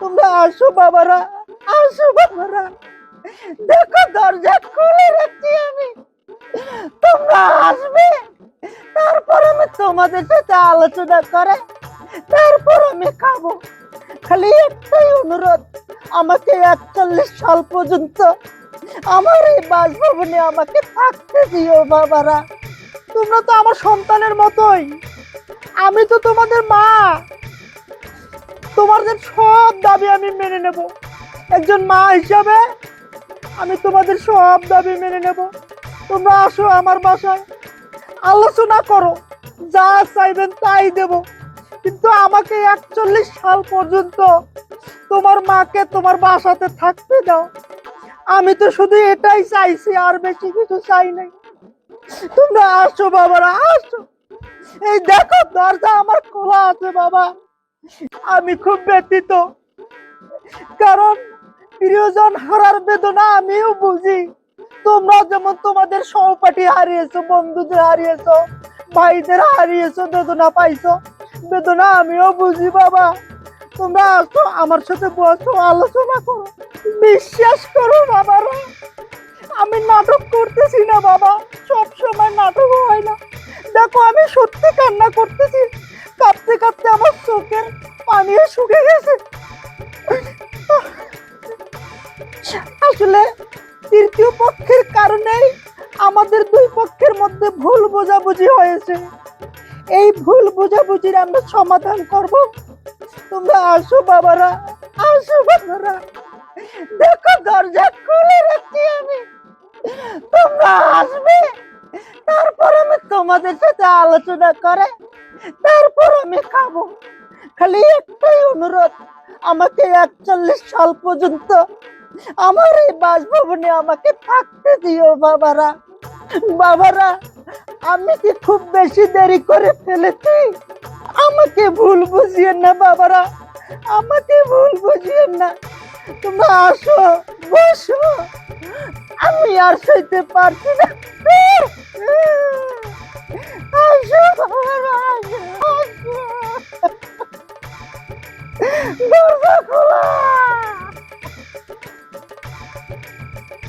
তোমরা আসো বাবারা আসো বাবারা। দেখো দরজা খুলে রাখছি আমি। তোমরা আসবে, তারপর আমি তোমাদের সাথে আলোচনা করে তারপর আমি খাব। খালি একটাই অনুরোধ, আমাকে একচল্লিশ সাল পর্যন্ত আমার এই বাসভবনে আমাকে থাকতে দিও বাবারা। তোমরা তো আমার সন্তানের মতোই। আমি তো তোমাদের মা। তোমাদের সব দাবি আমি মেনে নেব। একজন মা হিসাবে আমি তোমাদের সব দাবি মেনে নেব। তোমরা আসো আমার বাসায়, আলোচনা করো, যা চাইবেন তাই দেব। কিন্তু আমাকে একচল্লিশ সাল পর্যন্ত তোমার মাকে তোমার বাসাতে থাকতে দাও। আমি তো শুধু এটাই চাইছি, আর বেশি কিছু চাই নাই। তোমরা আসো বাবারা, আসো। এই দেখো, দরজা আমার খোলা আছে বাবা। আমি খুব ব্যথিত। কারণ প্রিয়জন হারার বেদনা আমিও বুঝি। তোমরা যেমন তোমাদের সহপাঠী হারিয়েছো, বন্ধুদের হারিয়েছো, ভাইদের হারিয়েছো, বেদনা পাইছো, বেদনা আমিও বুঝি, বাবা। তোমরা আসো, আমার সাথে বসো, আলোচনা করো। বিশ্বাস করো বাবারা আমি নাটক করতেছি না, বাবা। সব সময় নাটক হয় না। দেখো, আমি সত্যি কান্না করতেছি। আমার চোখের পানিও গেছে। আসলে তৃতীয় পক্ষের আমাদের দুই পক্ষের মধ্যে ভুল বোঝাবুঝি হয়েছে। এই ভুল বোঝাবুঝির আমরা সমাধান করব। তোমরা আসো বাবারা আসো বাবারা। দেখো দরজা খুলে রাখছি আমি। তোমরা আসবে, তারপর আমি তোমাদের সাথে আলোচনা করে আমি খাব। খালি একটাই অনুরোধ, আমাকে একচল্লিশ সাল পর্যন্ত আমার এই বাসভবনে আমাকে থাকতে দিও বাবারা। বাবারা, আমি কি খুব বেশি দেরি করে ফেলেছি? আমাকে ভুল বুঝিয়েন না বাবারা, আমাকে ভুল বুঝিয়েন না। তোমরা আসো, বসো। আমি আর সইতে পারছি না। আসো